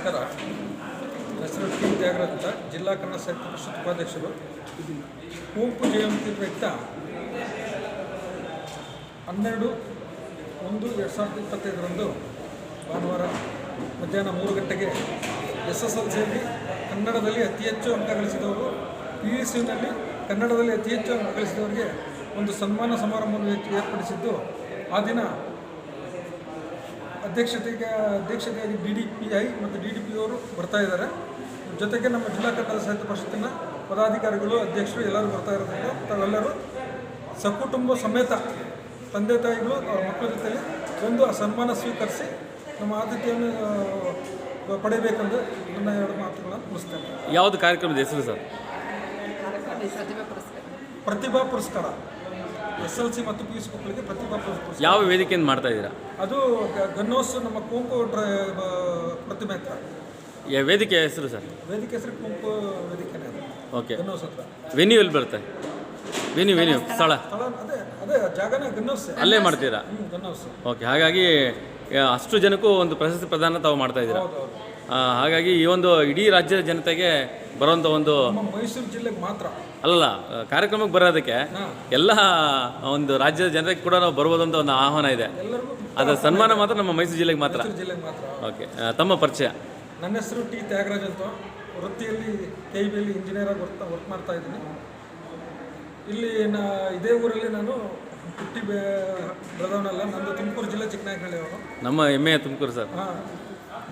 ನಮಸ್ಕಾರ. ಹೆಸರು ಟಿ. ತ್ಯಾಗರಾಜ್ ಅಂತ. ಜಿಲ್ಲಾ ಕನ್ನಡ ಸಾಹಿತ್ಯ ಪರಿಷತ್ ಉಪಾಧ್ಯಕ್ಷರು. ಕುವೆಂಪು ಜಯಂತಿ ಪ್ರಯುಕ್ತ ಹನ್ನೆರಡು ಒಂದು ಎರಡು ಸಾವಿರದ ಇಪ್ಪತ್ತೈದರಂದು ಭಾನುವಾರ ಮಧ್ಯಾಹ್ನ ಮೂರು ಗಂಟೆಗೆ ಎಸ್ ಎಸ್ ಎಲ್ ಸಿಯಲ್ಲಿ ಕನ್ನಡದಲ್ಲಿ ಅತಿ ಹೆಚ್ಚು ಅಂಕ ಗಳಿಸಿದವರು ಪಿ ಯು ಸಿನಲ್ಲಿ ಕನ್ನಡದಲ್ಲಿ ಅತಿ ಹೆಚ್ಚು ಅಂಕ ಗಳಿಸಿದವರಿಗೆ ಒಂದು ಸನ್ಮಾನ ಸಮಾರಂಭವನ್ನು ಏರ್ಪ- ಏರ್ಪಡಿಸಿದ್ದು, ಆ ದಿನ ಅಧ್ಯಕ್ಷತೆಗೆ ಅಧ್ಯಕ್ಷತೆಯಾಗಿ ಡಿ ಡಿ ಪಿ ಐ ಮತ್ತು ಡಿ ಡಿ ಪಿ ಅವರು ಬರ್ತಾ ಇದ್ದಾರೆ. ಜೊತೆಗೆ ನಮ್ಮ ಜಿಲ್ಲಾ ಕನ್ನಡ ಸಾಹಿತ್ಯ ಪರಿಷತ್ತಿನ ಪದಾಧಿಕಾರಿಗಳು ಅಧ್ಯಕ್ಷರು ಎಲ್ಲರೂ ಬರ್ತಾ ಇರೋದ್ರಿಂದ ತಾವೆಲ್ಲರೂ ಸಕುಟುಂಬ ಸಮೇತ ತಂದೆ ತಾಯಿಗಳು ಅವರ ಮಕ್ಕಳ ಜೊತೆಯಲ್ಲಿ ಒಂದು ಆ ಸನ್ಮಾನ ಸ್ವೀಕರಿಸಿ ನಮ್ಮ ಆದ್ಯತೆಯನ್ನು ಪಡೆಯಬೇಕೆಂದು ನನ್ನ ಎರಡು ಮಾತುಗಳನ್ನು ಮುಗಿಸ್ತೇನೆ. ಯಾವುದು ಕಾರ್ಯಕ್ರಮದ ಹೆಸರು ಸರ್? ಪ್ರತಿಭಾ ಪುರಸ್ಕಾರ. ಎಸ್ ಎಲ್ ಸಿ ಮತ್ತು ಪಿ ಯು ಸಿ ಮಕ್ಕಳಿಗೆ ಪ್ರತಿಭಾ ಪುರಸ್ಕಾರ ಯಾವ ವೇದಿಕೆಯಿಂದ ಮಾಡ್ತಾ ಇದ್ದೀರಾ? ಅದು ಗನ್ನೋಸ್ ನಮ್ಮ ಕುಂಕು ಡ್ರ ಬ- ಪ್ರತಿಮೆ ಹತ್ರ. ಯಾ ವೇದಿಕೆ ಹೆಸರು ಸರ್? ವೇದಿಕೆ ಹೆಸರು ಕುಂಕು ವೇದಿಕೆನೇ ಅದು. ಓಕೆ. ಗನ್ನೋಸ್ ಹತ್ರ. ವೆನ್ಯೂ ಎಲ್ಲಿ ಬರುತ್ತೆ? ವೆನ್ಯೂ ವೆನ್ಯೂ ಸ್ಥಳ. ಸ್ಥಳ. ಅದೇ ಅದೇ ಜಾಗನೇ ಗನ್ನೋಸ್ ಅಲ್ಲೇ ಮಾಡ್ತೀರಾ? ಹ್ಞೂ ಗನ್ನೋಸ್ ಓಕೆ ಹಾಗಾಗಿ ಆ, ಅಷ್ಟು ಜನಕ್ಕೂ ಒಂದು ಪ್ರಶಸ್ತಿ ಪ್ರದಾನ ತಾವು ಮಾಡ್ತಾ ಇದ್ದೀರಾ? ಹೌದು ಹೌದು. ಆ, ಹಾಗಾಗಿ ಈ ಒಂದು ಇಡೀ ರಾಜ್ಯದ ಜನತೆಗೆ ಬರುವಂಥ ಒಂದು ಮೈಸೂರು ಜಿಲ್ಲೆಗೆ ಮಾತ್ರ. ಅಲ್ಲ ಕಾರ್ಯಕ್ರಮಕ್ಕೆ ಬರೋದಕ್ಕೆ ಎಲ್ಲ ಒಂದು ರಾಜ್ಯದ ಜನರಿಗೆ ಕೂಡ ನಾವು ಬರ್ಬೋದು ಅಂತ ಒಂದು ಆಹ್ವಾನ ಇದೆ. ಅದರ ಸನ್ಮಾನ ಮಾತ್ರ ನಮ್ಮ ಮೈಸೂರು ಜಿಲ್ಲೆಗೆ ಮಾತ್ರ. ಜಿಲ್ಲೆಗೆ ಮಾತ್ರ. ಓಕೆ ತಮ್ಮ ಪರಿಚಯ. ನನ್ನ ಹೆಸರು ಟಿ ತ್ಯಾಗರಾಜ್ ಅಂತ. ವೃತ್ತಿಯಲ್ಲಿ ಕೆ ಬಿಯಲ್ಲಿ ಇಂಜಿನಿಯರ್ ಆಗಿ ವರ್ಕ್ ವರ್ಕ್ ಮಾಡ್ತಾ ಇದ್ದೀನಿ. ಇಲ್ಲಿ ನಾ ಇದೇ ಊರಲ್ಲಿ ನಾನು ಹುಟ್ಟಿ ಬೆಳೆದವನಲ್ಲ ನಂದು ತುಮಕೂರು ಜಿಲ್ಲೆ ಚಿಕ್ಕನಾಯಕನಹಳ್ಳಿ ಅವರು. ನಮ್ಮ ಹೆಮ್ಮೆಯ ತುಮಕೂರು ಸರ್. ಹಾಂ.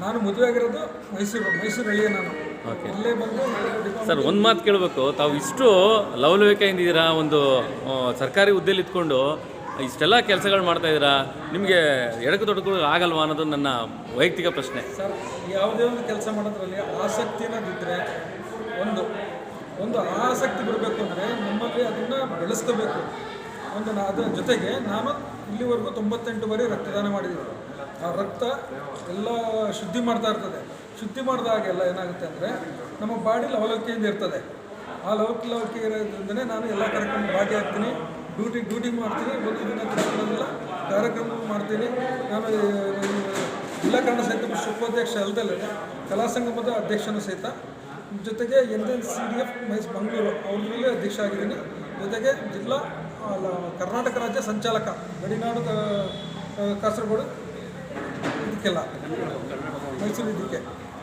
ನಾನು ಮದುವೆ ಆಗಿರೋದು ಮೈಸೂರು ಮೈಸೂರು ಹಳ್ಳಿಯ ನಾನು. ಇಲ್ಲೇ ಬಂದು ಡಿಪ್ಲೊಮಾ ಸರ್ ಒಂದು ಮಾತು ಕೇಳಬೇಕು. ತಾವು ಇಷ್ಟು ಲವಲವಿಕೆಯಿಂದಿದ್ದೀರಾ ಒಂದು ಆ, ಸರ್ಕಾರಿ ಹುದ್ದೆಲಿ ಇದ್ಕೊಂಡು ಇಷ್ಟೆಲ್ಲ ಕೆಲಸಗಳು ಮಾಡ್ತಾ ಇದ್ದೀರಾ ನಿಮಗೆ ಎಡಕು ತೊಡಕು ಆಗಲ್ವಾ ಅನ್ನೋದು ನನ್ನ ವೈಯಕ್ತಿಕ ಪ್ರಶ್ನೆ. ಸರ್ ಯಾವುದೇ ಒಂದು ಕೆಲಸ ಮಾಡೋದ್ರಲ್ಲಿ ಆಸಕ್ತಿ ಅನ್ನೋದಿದ್ದರೆ ಒಂದು ಒಂದು ಆಸಕ್ತಿ ಬರಬೇಕು ಅಂದರೆ ನಮ್ಮಲ್ಲಿ ಅದನ್ನು ಬೆಳೆಸ್ಕೋಬೇಕು. ಒಂದು ನಾ ಅದರ ಜೊತೆಗೆ ನಾನು ಇಲ್ಲಿವರೆಗೂ ತೊಂಬತ್ತೆಂಟು ಬಾರಿ ರಕ್ತದಾನ ಮಾಡಿದ್ದೀನಿ ಆ ರಕ್ತ ಎಲ್ಲ ಶುದ್ಧಿ ಮಾಡ್ತಾ ಇರ್ತದೆ. ಶುದ್ಧಿ ಮಾಡಿದಾಗೆಲ್ಲ ಏನಾಗುತ್ತೆ ಅಂದರೆ ನಮ್ಮ ಬಾಡಿ ಲವಲವಿಕೆಯಿಂದ ಇರ್ತದೆ. ಆ ಲವಕ ಲವಕ್ಕೆ ಇರೋದ್ರಿಂದನೇ ನಾನು ಎಲ್ಲ ಕಾರ್ಯಕ್ರಮ ಭಾಗಿಯಾಗ್ತೀನಿ ಡ್ಯೂಟಿ ಡ್ಯೂಟಿ ಮಾಡ್ತೀನಿ. ಒಂದು ದಿನ ತಿಳ್ಕೊಳ್ಳೋದಿಲ್ಲ ಕಾರ್ಯಕ್ರಮ ಮಾಡ್ತೀನಿ. ನಾನು ಜಿಲ್ಲಾ ಕನ್ನಡ ಪರಿಷತ್ ಉಪಾಧ್ಯಕ್ಷ ಅಲ್ಲದಲ್ಲೇ ಕಲಾ ಅಧ್ಯಕ್ಷನೂ ಸಹಿತ. ಜೊತೆಗೆ N N C D F mice Mangaluru ಅವ್ರಲ್ಲೇ ಅಧ್ಯಕ್ಷ ಆಗಿದ್ದೀನಿ. ಜೊತೆಗೆ ಜಿಲ್ಲಾ ಕರ್ನಾಟಕ ರಾಜ್ಯ ಸಂಚಾಲಕ, ಗಡಿನಾಡು ಕಾಸರಗೋಡು ಇದಕ್ಕೆಲ್ಲ. ಮೈಸೂರು ಇದಕ್ಕೆ.